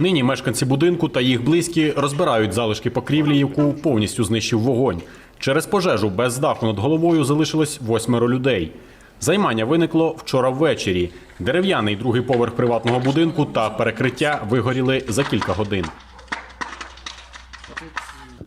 Нині мешканці будинку та їх близькі розбирають залишки покрівлі, яку повністю знищив вогонь. Через пожежу без даху над головою залишилось восьмеро людей. Займання виникло вчора ввечері. Дерев'яний другий поверх приватного будинку та перекриття вигоріли за кілька годин.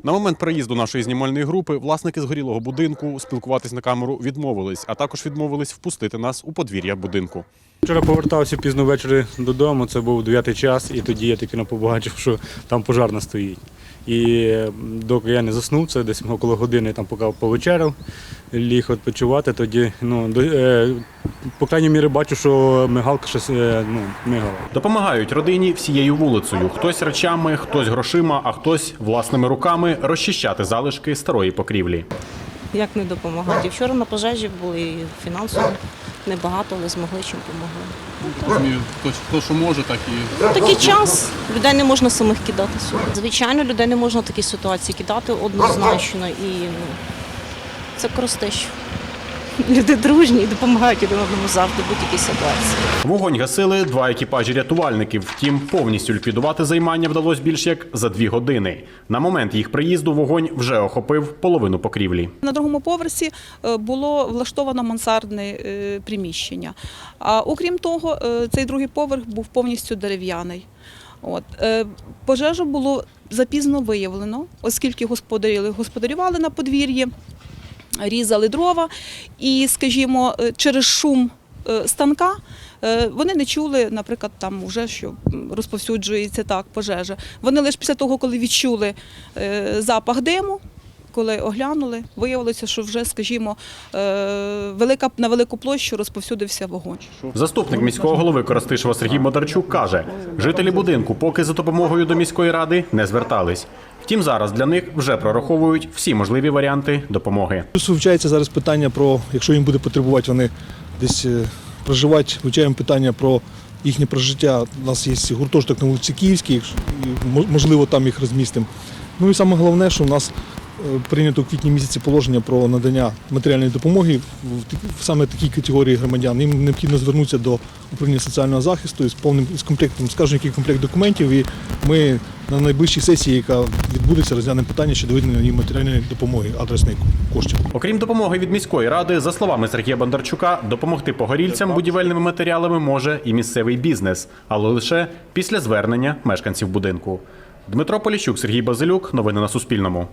На момент приїзду нашої знімальної групи власники згорілого будинку спілкуватись на камеру відмовились, а також відмовились впустити нас у подвір'я будинку. Вчора повертався пізно ввечері додому, це був 9 час, і тоді я таки не побачив, що там пожарна стоїть. І доки я не заснув, це десь около години, там поки повечеряв, ліг відпочивати, тоді, ну, до, е, по крайній мірі, бачу, що мигалка щось е, ну, мигала. Допомагають родині всією вулицею. Хтось речами, хтось грошима, а хтось власними руками розчищати залишки старої покрівлі. Як не допомагати? Вчора на пожежі були і фінансово небагато, але змогли чим допомогли. Хто, хто що може, так і Ну, такий час людей не можна самих кидати сюди. Звичайно, людей не можна в такій ситуації кидати однозначно і ну, це кростищ. Люди дружні і допомагають один одному завжди будь-якій ситуації. Вогонь гасили два екіпажі рятувальників. Втім, повністю ліквідувати займання вдалося більш як за дві години. На момент їх приїзду вогонь вже охопив половину покрівлі. На другому поверсі е, було влаштовано мансардне е, приміщення. А окрім того, е, цей другий поверх був повністю дерев'яний. От. Пожежу було запізно виявлено, оскільки господарі господарювали на подвір'ї, різали дрова, і, скажімо, е, через шум е, станка. е, Вони не чули, наприклад, там вже що розповсюджується так пожежа. Вони лише після того, коли відчули запах диму, коли оглянули, виявилося, що вже, скажімо, велика на велику площу розповсюдився вогонь. Заступник міського голови Коростишева Сергій Модарчук каже, жителі будинку поки за допомогою до міської ради не звертались. Втім, зараз для них вже прораховують всі можливі варіанти допомоги. Вивчається зараз питання про, якщо їм буде потребувати, вони десь е, проживати, вивчаємо питання про їхнє прожиття. У нас є гуртожиток на вулиці Київській, можливо, там їх розмістимо. Ну і саме головне, що в нас прийнято у квітні місяці положення про надання матеріальної допомоги в, в саме такій категорії громадян. Їм необхідно звернутися до управління соціального захисту з повним з комплектом, скажімо, який комплект документів. І ми на найближчій сесії, яка відбудеться, розглянемо питання щодо виділення їм матеріальної допомоги, адресних коштів. Окрім допомоги від міської ради, за словами Сергія Бондарчука, допомогти погорільцям будівельними матеріалами може і місцевий бізнес, але лише після звернення мешканців будинку. Дмитро Поліщук, Сергій Базилюк. Новини на Суспільному.